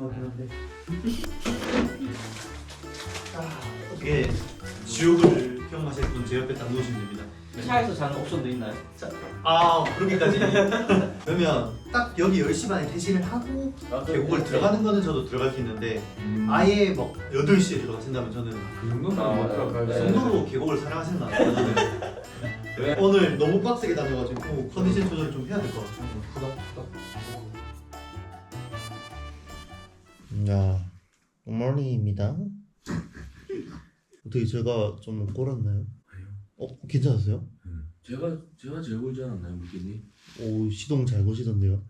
한데. 아, 어떻게 지옥을 경험하실 분 제 옆에 딱 놓으시면 됩니다. 차에서 자는 옵션도 있나요? 아 그렇게까지. 그러면 딱 여기 10시 반에 퇴실을 하고 계곡을 들어가는 거는 저도 들어갈 수 있는데 아예 막 8시에 들어가신다면 저는 그 정도는 아, 못 들어갈 그 네. 정도로 계곡을 사랑하시는? 저는. 왜? 오늘 너무 빡세게 다녀가지고 컨디션 조절 좀 해야 될 것 같아요 야, 굿모닝입니다. 어떻게 제가 좀 꼬랐나요? 어, 괜찮았어요? 제가 제가 제일 골지 않았나요, 무기님? 오, 시동 잘 거시던데요?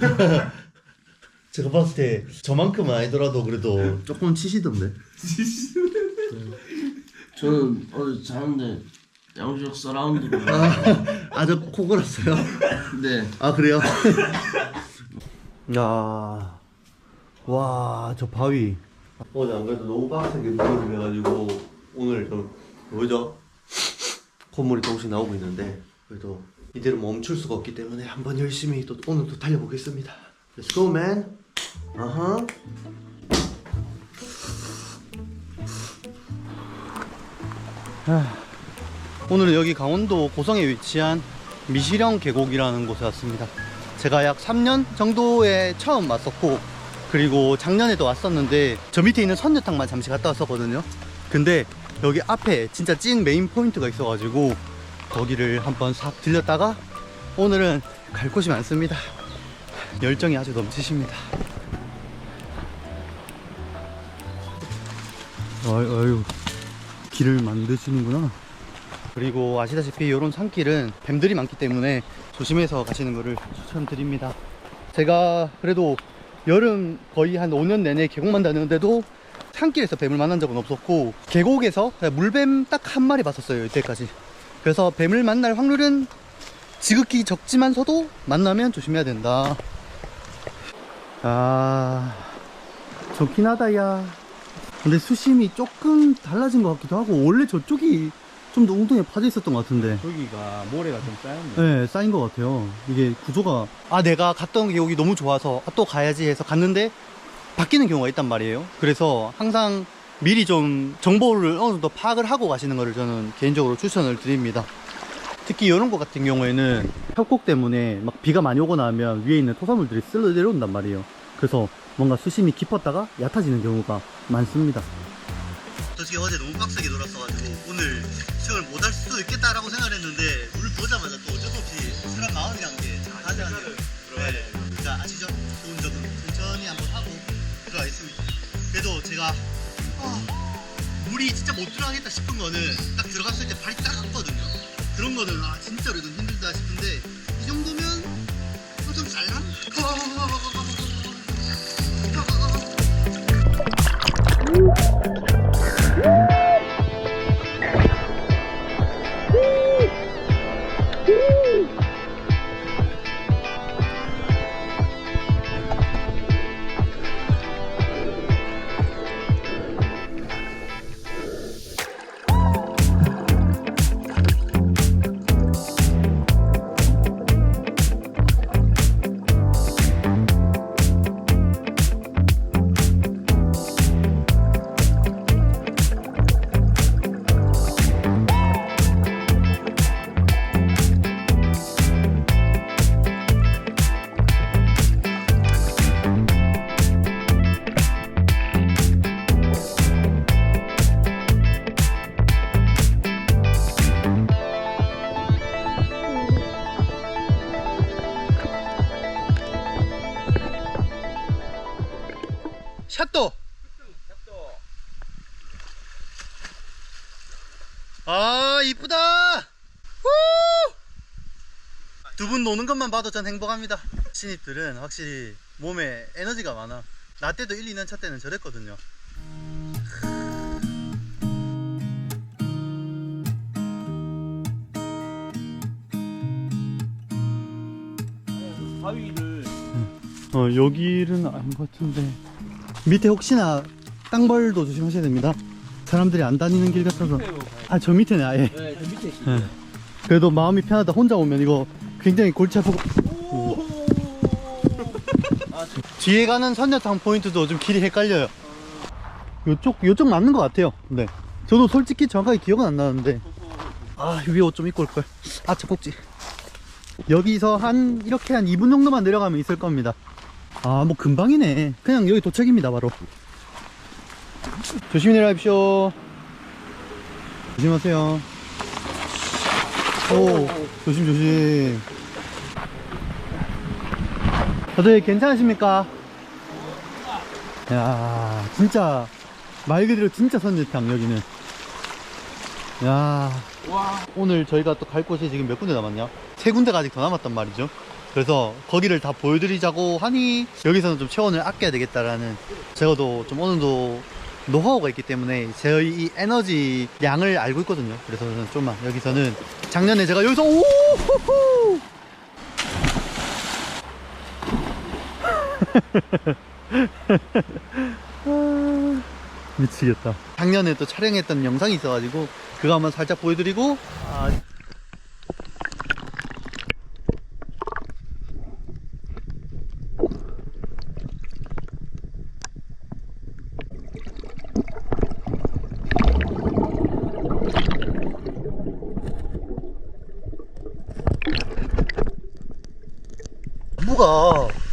제가 봤을 때 저만큼은 아니더라도 그래도 조금 치시던데? 저는 어제 자는데 양쪽 서라운드로 아, 저 코 골았어요? 네 아, 그래요? 야, 와, 저 바위. 어제 안 그래도 너무 빡세게 무거를 해가지고 오늘 좀 뭐죠? 콧물이 조금씩 나오고 있는데 그래도 이대로 멈출 수가 없기 때문에 한번 열심히 또 오늘 또 달려보겠습니다. Let's go, man. 아하. 오늘은 여기 강원도 고성에 위치한 미시령 계곡이라는 곳에 왔습니다. 제가 약 3년 정도에 처음 왔었고 그리고 작년에도 왔었는데 저 밑에 있는 선녀탕만 잠시 갔다 왔었거든요. 근데 여기 앞에 진짜 찐 메인 포인트가 있어가지고 거기를 한번 싹 들렸다가 오늘은 갈 곳이 많습니다. 열정이 아주 넘치십니다. 아유, 아유 길을 만드시는구나. 그리고 아시다시피 이런 산길은 뱀들이 많기 때문에 조심해서 가시는 것을 추천드립니다. 제가 그래도 여름 거의 한 5년 내내 계곡만 다녔는데도 산길에서 뱀을 만난 적은 없었고 계곡에서 물뱀 딱 한 마리 봤었어요 이때까지. 그래서 뱀을 만날 확률은 지극히 적지만서도 만나면 조심해야 된다. 아 좋긴 하다 야. 근데 수심이 조금 달라진 것 같기도 하고 원래 저쪽이 좀 더 웅덩이에 파져 있었던 것 같은데. 여기가 모래가 좀 쌓였네. 네 쌓인 것 같아요. 이게 구조가 아 내가 갔던 계곡이 너무 좋아서 아, 또 가야지 해서 갔는데 바뀌는 경우가 있단 말이에요. 그래서 항상 미리 좀 정보를 어느 정도 파악을 하고 가시는 것을 저는 개인적으로 추천을 드립니다. 특히 이런 것 같은 경우에는 협곡 때문에 막 비가 많이 오거나 하면 위에 있는 토사물들이 쓸려 내려온단 말이에요. 그래서 뭔가 수심이 깊었다가 얕아지는 경우가 많습니다. 솔직히 어제 너무 빡세게 놀았어가지고 오늘 수영을 못 할 수도 있겠다라고 생각했는데 오늘 보자마자 또 어쩔 수 없이 사람 마음이란 게. 네. 그러니까 아시죠? 좋은 점은 천천히 한번 하고 들어가겠습니다. 그래도 제가 아, 물이 진짜 못 들어가겠다 싶은 거는 딱 들어갔을 때 발이 따갑거든요. 그런 거는 아 진짜로 이건 힘들다 싶은데 샷도. 아 이쁘다. 두 분 노는 것만 봐도 전 행복합니다. 신입들은 확실히 몸에 에너지가 많아. 나 때도 1, 2년 차 때는 저랬거든요. 바위를 어 여기는 아닌 것 같은데 밑에 혹시나 땅벌도 조심하셔야 됩니다. 사람들이 안 다니는 길 같아서 아 저 밑에네 아예. 네, 저 밑에 있 예. 그래도 마음이 편하다. 혼자 오면 이거 굉장히 골치 아프고. 아, 저- 뒤에 가는 선녀탕 포인트도 좀 길이 헷갈려요. 요쪽, 요쪽 맞는 것 같아요. 네. 저도 솔직히 정확하게 기억은 안 나는데. 아, 위에 옷 좀 입고 올걸. 아, 젖꼭지. 여기서 한, 이렇게 한 2분 정도만 내려가면 있을 겁니다. 아, 뭐 금방이네. 그냥 여기 도착입니다, 바로. 조심히 내려가십시오. 조심하세요. 오, 조심, 조심. 다들 괜찮으십니까? 야, 진짜, 말 그대로 진짜 선제탕, 여기는. 야, 오늘 저희가 또 갈 곳이 지금 몇 군데 남았냐? 세 군데가 아직 더 남았단 말이죠. 그래서 거기를 다 보여드리자고 하니 여기서는 좀 체온을 아껴야 되겠다라는 제가도 좀 어느 정도 노하우가 있기 때문에 저희 이 에너지 양을 알고 있거든요. 그래서 저는 좀만 여기서는 작년에 제가 여기서 오호호 아, 미치겠다. 작년에 또 촬영했던 영상이 있어가지고 그거 한번 살짝 보여드리고 아,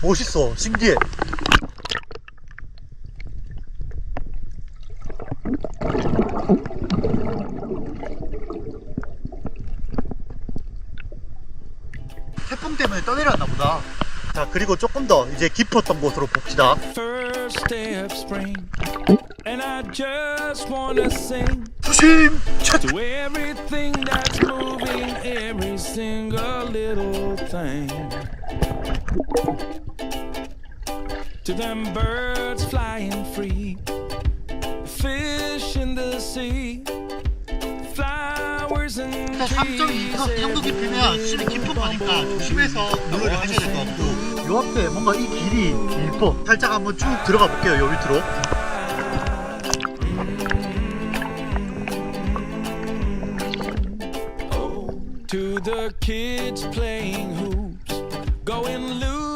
멋있어 신기해 태풍 때문에 떠내려왔나 보다 자 그리고 조금 더 이제 깊었던 곳으로 봅시다 조심 차 to everything that's moving, every single little thing. To them birds flying free, fish in the sea, flowers and trees. 3.2 정도 깊이면 수심이 깊은 거니까 조심해서 물놀이 하셔야 될 것 같고 요 앞에 뭔가 이 길이 깊어 살짝 한번 쭉 들어가 볼게요 요 밑으로 To the kids playing hoops, going loopy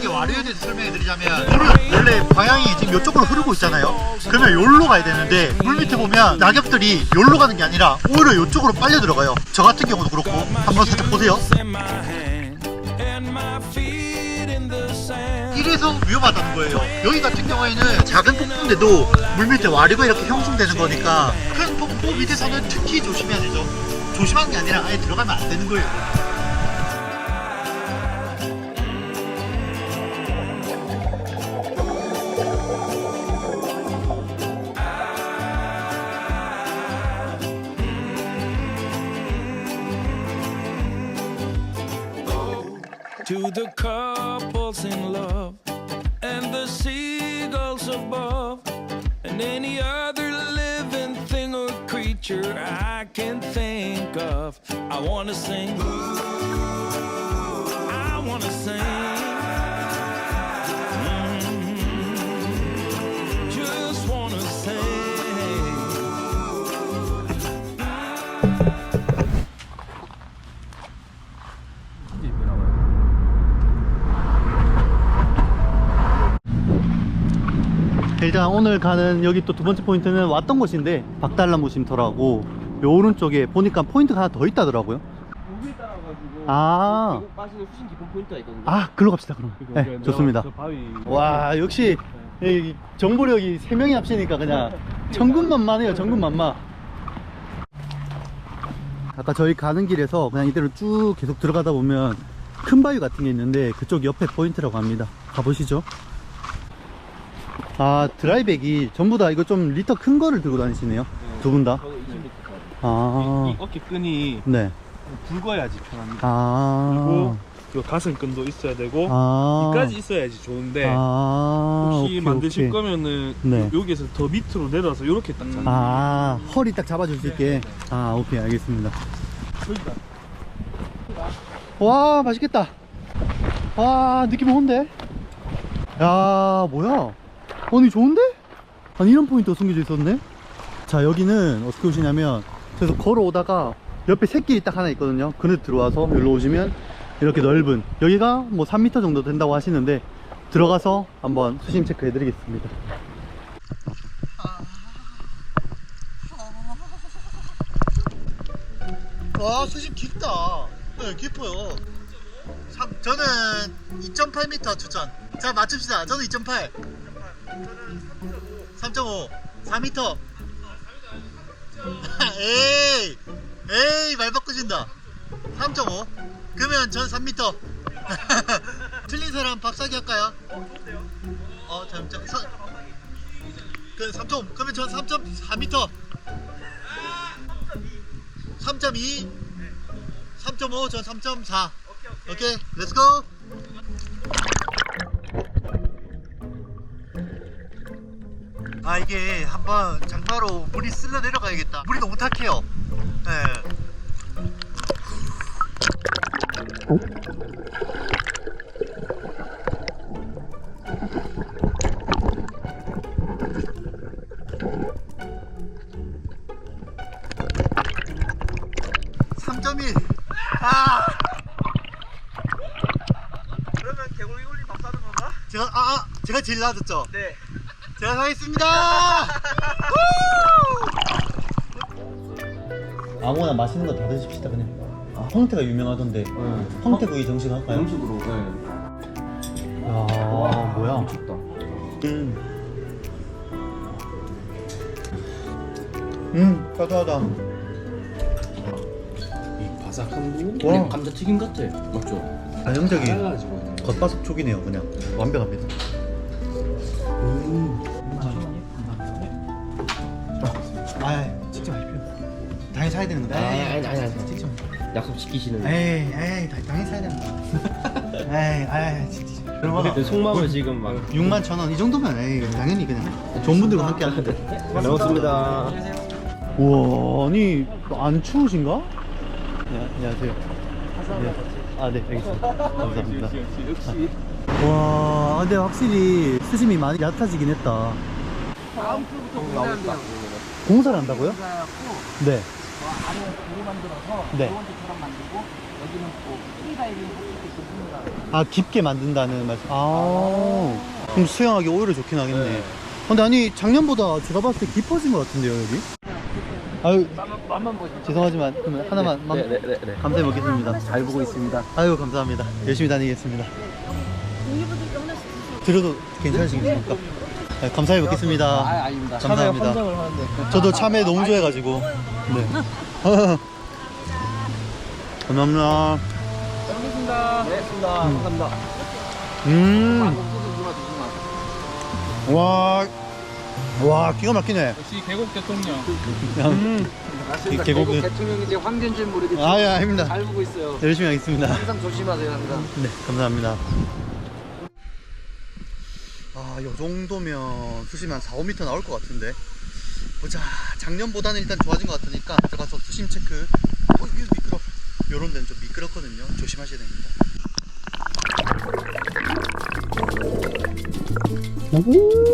간단하게 와류에 대해서 설명해 드리자면 물은 원래 방향이 지금 이쪽으로 흐르고 있잖아요. 그러면 여기로 가야 되는데 물 밑에 보면 낙엽들이 여기로 가는 게 아니라 오히려 이쪽으로 빨려 들어가요. 저 같은 경우도 그렇고 한번 살짝 보세요. 이래서 위험하다는 거예요. 여기 같은 경우에는 작은 폭포인데도 물 밑에 와류가 이렇게 형성되는 거니까 큰 폭포 밑에서는 특히 조심해야 되죠. 조심하는 게 아니라 아예 들어가면 안 되는 거예요 couples in love and the seagulls above and any other living thing or creature I can think of. I wanna sing. I wanna sing. 일단 오늘 가는 여기 또 두 번째 포인트는 왔던 곳인데 박달나무 쉼터라고 요 오른쪽에 보니까 포인트가 하나 더 있다더라고요. 물이 따라가지고 아. 계곡 빠지는 훨씬 깊은 포인트가 있거든요. 아 글로 갑시다 그럼. 그거 네 이제 좋습니다. 저 바위. 와 역시 이 정보력이 세 명이 합치니까 그냥 천군만마네요 천군만마. 아까 저희 가는 길에서 그냥 이대로 쭉 계속 들어가다 보면 큰 바위 같은 게 있는데 그쪽 옆에 포인트라고 합니다. 가보시죠 아 드라이백이 전부 다 이거 좀 리터 큰 거를 들고 다니시네요 두분 다? 저거 20m. 아, 이, 이 어깨 끈이 네. 굵어야지 편합니다. 아, 그리고 요 가슴끈도 있어야 되고 아, 이까지 있어야지 좋은데 아, 혹시 오케이, 만드실 오케이. 거면은 네. 요- 여기에서 더 밑으로 내려서 이렇게 딱 잡는 아, 허리 딱 잡아줄 수 있게. 아, 오케이, 알겠습니다. 와, 맛있겠다. 와, 느낌 좋은데? 야, 뭐야? 아니, 좋은데? 아니, 이런 포인트가 숨겨져 있었네? 자, 여기는 어떻게 오시냐면, 그래서 걸어오다가 옆에 새길이 딱 하나 있거든요. 그네 들어와서 여기로 오시면 이렇게 넓은, 여기가 뭐 3m 정도 된다고 하시는데, 들어가서 한번 수심 체크 해 드리겠습니다. 와 수심 깊다. 네 깊어요. 삼- 저는 2.8m 추천. 자 맞춥시다. 저는 2.8. 3.5. 4m. 에이 에이 말 바꾸신다. 3.5. 그러면 전 3m. 틀린 사람 밥 사기 할까요? 어 잠깐 서... 그 3.5. 그러면 전 3.4m. 3.2 3.5 전 3.4 오케이 렛츠고 아 이게 한번 장마로 물이 쓸려 내려가야겠다 물이 너무 탁해요 네. (3.1) 아 그러면 개구리 올리 밥 사는 건가? 제가 아, 아 제가 제일 낮았죠 네. 제가 사겠습니다 아무거나 맛있는 거 다 드십시다 그냥 아, 황태가 유명하던데 황태구이 정식 할까요? 음식으로. 네. 아 뭐야 좋다. 음. 음, 따뜻하다. 이 바삭한 부분. 와. 그냥 감자 튀김 같아. 맞죠? 전형적인 잘라가지고. 겉바속 촉이네요, 그냥. 완벽합니다. 사야 되는 거다. 아니 아니 아니 아니 마. 약속 지키시는 에이, 에이, 다- 당연히 사야 된다. 에이, 아이, 마. 얼마나? 그 속마음을 지금 막 6만 천 원 이 정도면 에이, 당연히 그냥 좋은 분들과 함께 하는데. 잘 먹었습니다. 우와, 아니 안 추우신가? 네, 안녕하세요. 네. 아, 네, 알겠습니다. 감사합니다. 와, 근데 확실히 수심이 많이 얕아지긴 했다. 다음 주부터 공사한대요. 공사를 한다고요? 공 네. 뭐 아래 도로 만들어서 네. 두 번째처럼 만들고 여기는 또 프리다이빙 할수 있게 해준다. 아, 깊게 만든다는 말씀. 아, 그럼 수영하기 오히려 좋긴 하겠네. 근데 아니 작년보다 제가 봤을 때 깊어진 것 같은데요 여기? 아유 보시죠. 죄송하지만 그러면 하나만 만- 네네 네. 감사히 먹겠습니다. 잘 보고 있습니다. 아유 감사합니다. 열심히 다니겠습니다. 드려도 괜찮으시겠습니까? 네, 감사히 먹겠습니다. 아, 아닙니다. 감사합니다. 환장을 하는데. 저도 참외 너무 좋아해가지고. 네. 감사합니다. 네, 좋습니다. 감사합니다. 음, 드시면. 와, 와 기가 막히네. 역시 계곡 대통령. 음, 맞습니다. 이 계곡은- 계곡 대통령인지 황된지 모르겠지만 아 예 아닙니다. 잘 보고 있어요. 열심히 하겠습니다. 항상 조심하세요, 항상. 네, 감사합니다. 아 요정도면 수심 한 4, 5m 나올 것 같은데. 보자. 작년보다는 일단 좋아진 것 같으니까 들어가서 수심 체크. 어 이게 미끄러 요런 데는 좀 미끄럽거든요. 조심하셔야 됩니다. 야구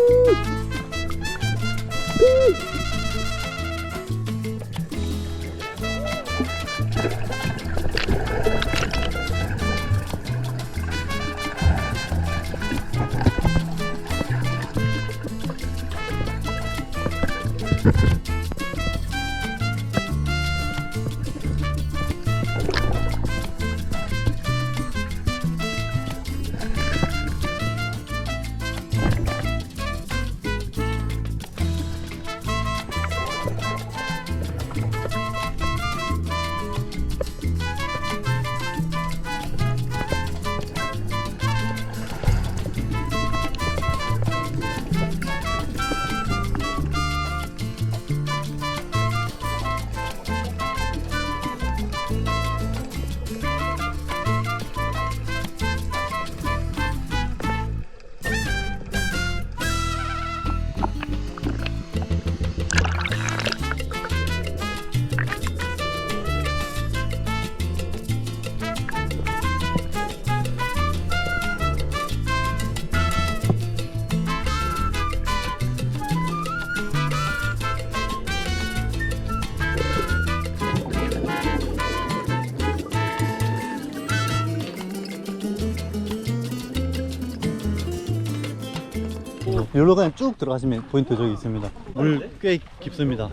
기로 그냥 쭉 들어가시면 포인트 저기 있습니다. 물 꽤 깊습니다.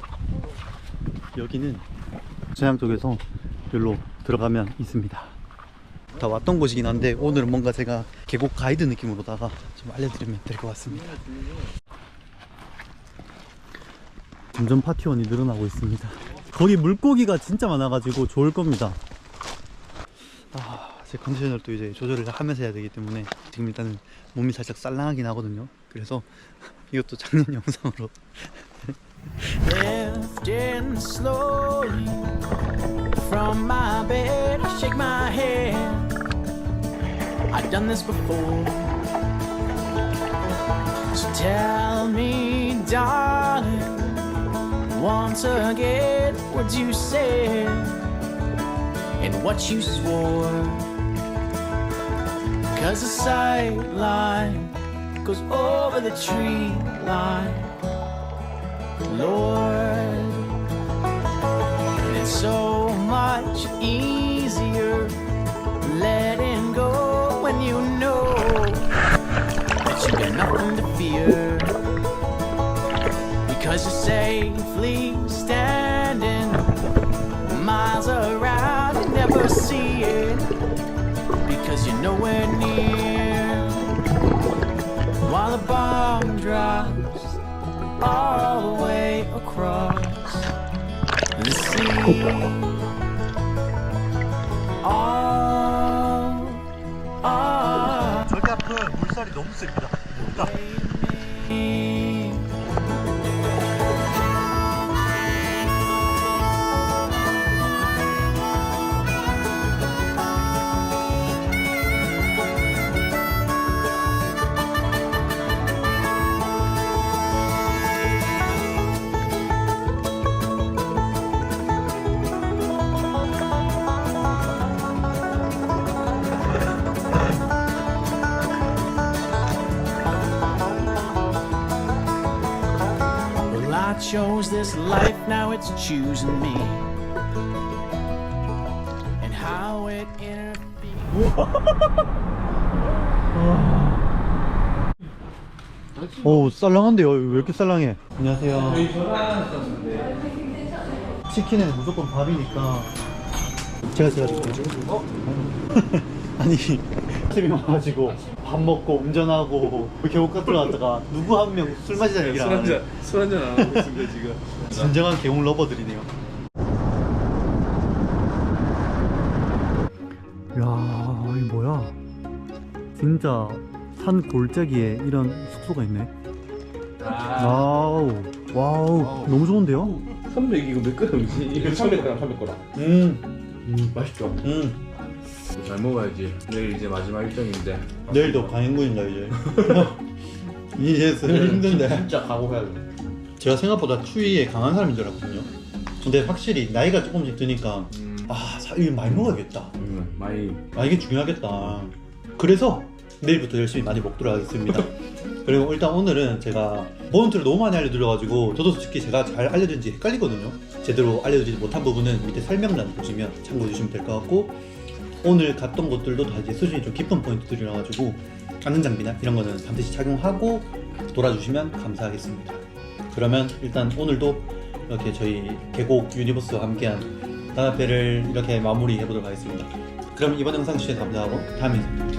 여기는 저양 쪽에서 여기로 들어가면 있습니다. 다 왔던 곳이긴 한데 오늘은 뭔가 제가 계곡 가이드 느낌으로다가 좀 알려드리면 될 것 같습니다. 점점 파티원이 늘어나고 있습니다. 거기 물고기가 진짜 많아가지고 좋을 겁니다. 아, 제 컨디션을 또 이제 조절을 하면서 해야 되기 때문에 지금 일단은 몸이 살짝 쌀랑하긴 하거든요. 그래서 이것도 작년 영상으로 Lifting slowly from my bed, I shake my head. I've done this before. So tell me, darling, once again what you said and what you swore. Cause the sight line goes over the tree line. Lord. And it's so much easier letting go when you know that you got nothing to fear. Because you're safely standing miles around and never see it. Because you're nowhere near. The bomb drops all the way across the sea. All, all 저기 앞은 물살이 너무 셉니다. This life, now it's choosing me. And how it interferes. 오 쌀랑한데요? 왜 이렇게 쌀랑해? 안녕하세요. 치킨은 무조건 밥이니까 제가 제가 어? 아니 쌤이 와가지고 밥 먹고 운전하고 계곡 같으러 갔다가 누구 한 명 술 마시자는 얘기를 안 하네 술 한잔 안 하고 있습니다 지금. 진정한 계곡 러버들이네요 야 이게 뭐야 진짜 산 골짜기에 이런 숙소가 있네 와우 와우 너무 좋은데요? 300 이거 몇? 이거 300g 300g. 음, 음 맛있죠. 음. 잘 먹어야지. 내일 이제 마지막 일정인데. 내일도 강행군인가 이제? 이제 슬 힘든데. 진짜 각오해야 돼. 제가 생각보다 추위에 강한 사람인 줄 알았거든요. 근데 확실히 나이가 조금씩 드니까 음, 아 사- 이거 많이 먹어야겠다. 음 많이. 아 이게 중요하겠다. 그래서 내일부터 열심히 많이 먹도록 하겠습니다. 그리고 일단 오늘은 제가 보온트를 너무 많이 알려드려가지고 저도 솔직히 제가 잘 알려드린지 헷갈리거든요. 제대로 알려드리지 못한 부분은 밑에 설명란 보시면 참고해 주시면 될 것 같고 오늘 갔던 곳들도 다 이제 수준이 좀 깊은 포인트들이라 가지고 안전 장비나 이런 거는 반드시 착용하고 돌아주시면 감사하겠습니다. 그러면 일단 오늘도 이렇게 저희 계곡 유니버스와 함께한 단합회를 이렇게 마무리해 보도록 하겠습니다. 그럼 이번 영상 시청해 감사하고 다음에 뵙겠습니다